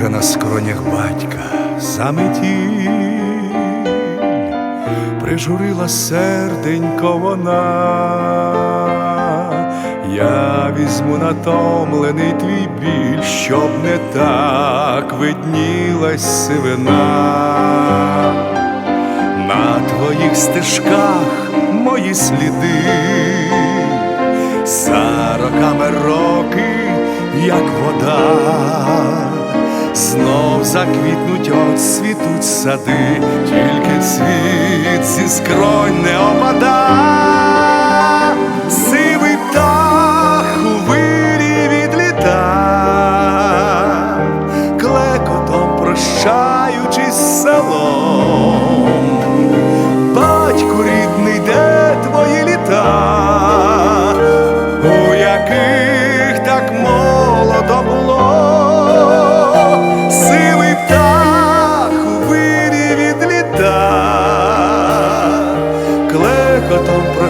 скронях батька саме заметіль, прижурила серденько вона, я візьму натомлений твій біль, щоб не так виднілась сивина. На твоїх стежках мої сліди, за роками роки, як вода, знов заквітнуть, отцвітуть сади, тільки цвіт зі скронь не опада,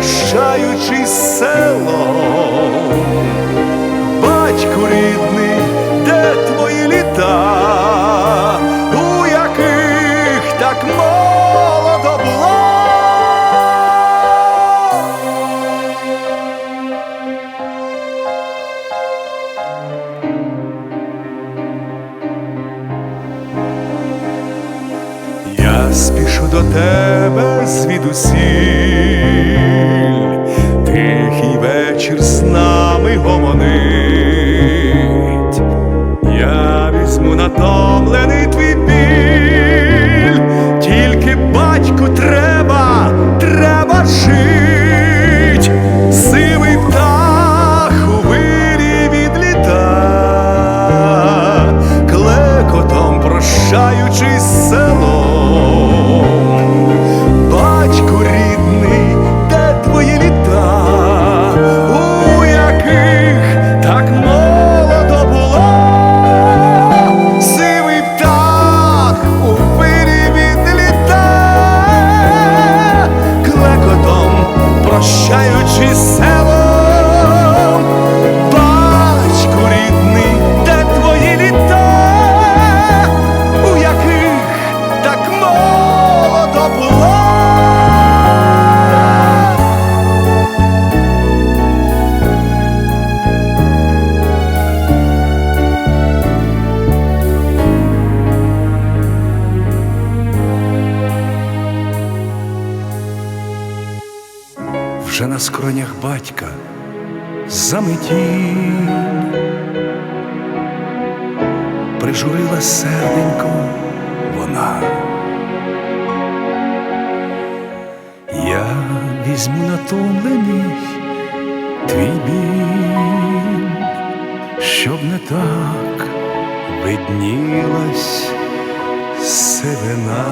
прощаючись з селом. Батьку рідний, де твої літа, у яких так молодо було. Я спішу до тебе звідусіль, вечір з нами гомонить. Я візьму натомлений твій біль, тільки батьку треба, треба жить, сивий птах у вирі відліта, клекотом прощаючись Вже на скронях батька заметіль прижурила серденько вона. візьму натомлений твій біль, щоб не так виднілась седина.